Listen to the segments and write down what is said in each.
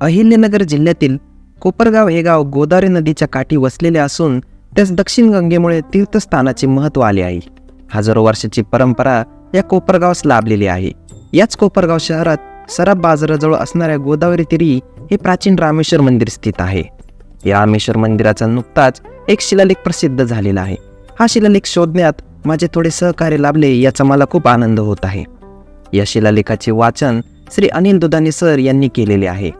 अहिल्यनगर जिल्ह्यातील कोपरगाव हे गाव गोदावरी नदीच्या काठी वसलेले असून त्यास दक्षिण गंगेमुळे तीर्थस्थानाचे महत्त्व आले आहे. हजारो वर्षाची परंपरा या कोपरगावास लाभलेली आहे. याच कोपरगाव शहरात सराफ बाजाराजवळ असणाऱ्या गोदावरी तिरी हे प्राचीन रामेश्वर मंदिर स्थित आहे. या रामेश्वर मंदिराचा नुकताच एक शिलालेख प्रसिद्ध झालेला आहे. हा शिलालेख शोधण्यात माझे थोडे सहकार्य लाभले याचा मला खूप आनंद होत आहे. या शिलालेखाचे वाचन श्री अनिल दुधाने सर यांनी केलेले आहे.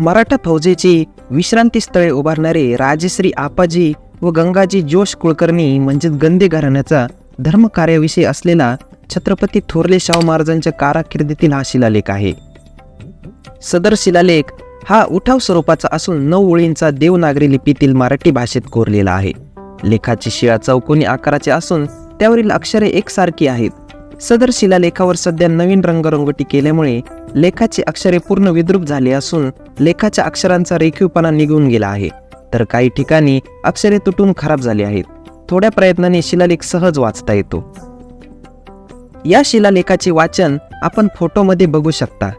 मराठा फौजेची विश्रांती स्थळे उभारणारे राजश्री आपाजी व गंगाजी जोश कुलकर्णी म्हणजेच गंदे घराण्याचा धर्मकार्याविषयी असलेला छत्रपती थोरले शाहू महाराजांच्या कारकिर्दीतील हा शिलालेख आहे. सदर शिलालेख हा उठाव स्वरूपाचा असून नऊ ओळींचा देवनागरी लिपीतील मराठी भाषेत कोरलेला आहे. लेखाची शिळा चौकोनी आकाराची असून त्यावरील अक्षरे एकसारखी आहेत. सदर शिलालेखावर सध्या नवीन रंगरंगोटी केल्यामुळे लेखाची अक्षरे पूर्ण विद्रूप झाली असून लेखाच्या अक्षरांचा रेखीवपणा निघून गेला आहे. तर काही ठिकाणी अक्षरे तुटून खराब झाली आहेत. थोड्या प्रयत्नाने शिलालेख सहज वाचता येतो. या शिलालेखाचे वाचन आपण फोटोमध्ये बघू शकता.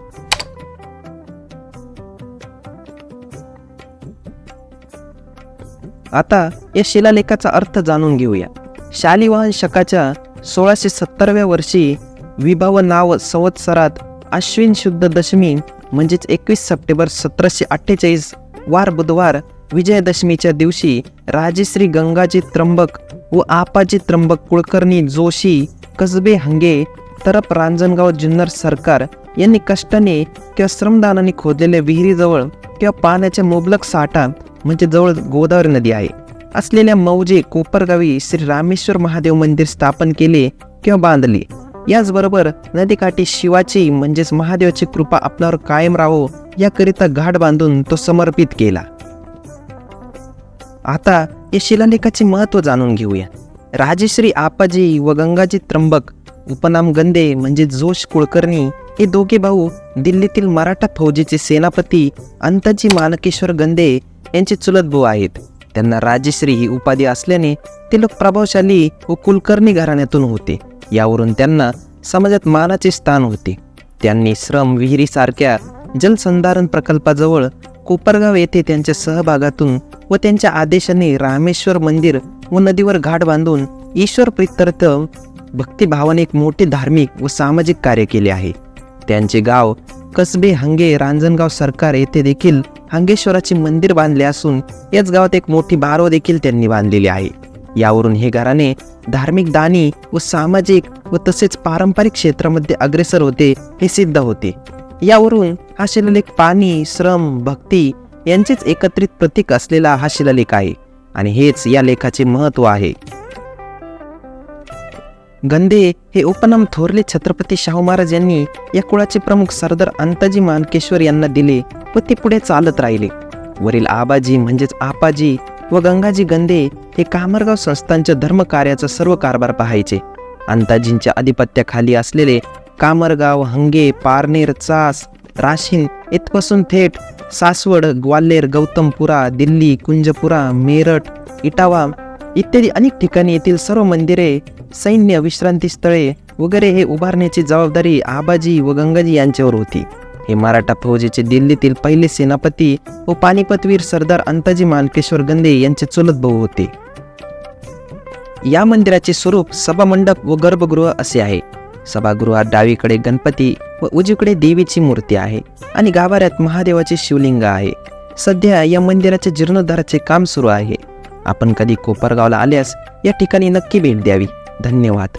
आता या शिलालेखाचा अर्थ जाणून घेऊया. शालिवाहन शकाच्या सोळाशे सत्तराव्या वर्षी विभाव नाव संवत्सरात अश्विन शुद्ध दशमी म्हणजेच एकवीस सप्टेंबर सतराशे अठ्ठेचाळीस वार बुधवार विजयदशमीच्या दिवशी राजेश्री गंगाजी त्र्यंबक व आपाजी त्र्यंबक कुलकर्णी जोशी कसबे हंगे तरप रांजणगाव जुन्नर सरकार यांनी कष्टाने किंवा श्रमदानाने खोदलेल्या विहिरीजवळ किंवा पाण्याच्या मुबलक साठा म्हणजे जवळ गोदावरी नदी आहे. असलेल्या मौजे कोपरगावी श्री रामेश्वर महादेव मंदिर स्थापन केले किंवा बांधले. याचबरोबर नदीकाठी शिवाची म्हणजेच महादेवाची कृपा आपल्यावर कायम राहो याकरिता घाट बांधून तो समर्पित केला. आता या शिलालेखाचे महत्त्व जाणून घेऊया. राजेश्री आपाजी व गंगाजी त्र्यंबक उपनाम गंदे म्हणजे जोश कुलकर्णी हे दोघे भाऊ दिल्लीतील मराठा फौजेचे सेनापती अंताजी मानकेश्वर गंदे यांचे चुलत भाऊ आहेत. त्यांना राजश्री ही उपाधी असल्याने ते लोक प्रभावशाली व कुलकर्णी घराण्यातून होते. यावरून त्यांना समाजात मानाचे स्थान होते. त्यांनी श्रम विहिरीसारख्या जलसंधारण प्रकल्पाजवळ कोपरगाव येथे त्यांच्या सहभागातून व त्यांच्या आदेशाने रामेश्वर मंदिर व नदीवर घाट बांधून ईश्वर प्रित्यर्थ भक्तिभावाने एक मोठे धार्मिक व सामाजिक कार्य केले आहे. त्यांचे गाव कसबे हंगे रांजणगाव सरकार येथे देखील हंगेश्वराचे मंदिर बांधले असून याच गावात एक मोठी बारव देखील त्यांनी बांधलेली आहे. यावरून हे घराणे धार्मिक दानी व सामाजिक व तसेच पारंपरिक क्षेत्रामध्ये अग्रेसर होते हे सिद्ध होते. यावरून हा शिलालेख पाणी श्रम भक्ती यांचेच एकत्रित प्रतीक असलेला हा शिलालेख आहे आणि हेच या लेखाचे महत्त्व आहे. गंदे हे उपनाम थोरले छत्रपती शाहू महाराज यांनी या कुळाचे प्रमुख सरदार अंताजी मानकेश्वर यांना दिले व ते पुढे चालत राहिले. वरील आबाजी म्हणजेच आपाजी व गंगाजी गंदे हे कामरगाव संस्थांच्या धर्मकार्याचा सर्व कारभार पाहायचे. अंताजींच्या आधिपत्याखाली असलेले कामरगाव हंगे पारनेर चास राशीन इथपासून थेट सासवड ग्वाल्हेर गौतमपुरा दिल्ली कुंजपुरा मेरठ इटावा इत्यादी अनेक ठिकाणी येथील सर्व मंदिरे सैन्य विश्रांती स्थळे वगैरे हे उभारण्याची जबाबदारी आबाजी व गंगाजी यांच्यावर होती. हे मराठा फौजेचे दिल्लीतील पहिले सेनापती व पानिपतवीर सरदार अंताजी मानकेश्वर गंदे यांचे चुलत भाऊ होते. या मंदिराचे स्वरूप सभामंडप व गर्भगृह असे आहे. सभागृहात डावीकडे गणपती व उजवीकडे देवीची मूर्ती आहे आणि गाभाऱ्यात महादेवाचे शिवलिंग आहे. सध्या या मंदिराच्या जीर्णोद्धाराचे काम सुरू आहे. आपण कधी कोपरगावला आल्यास या ठिकाणी नक्की भेट द्यावी. धन्यवाद.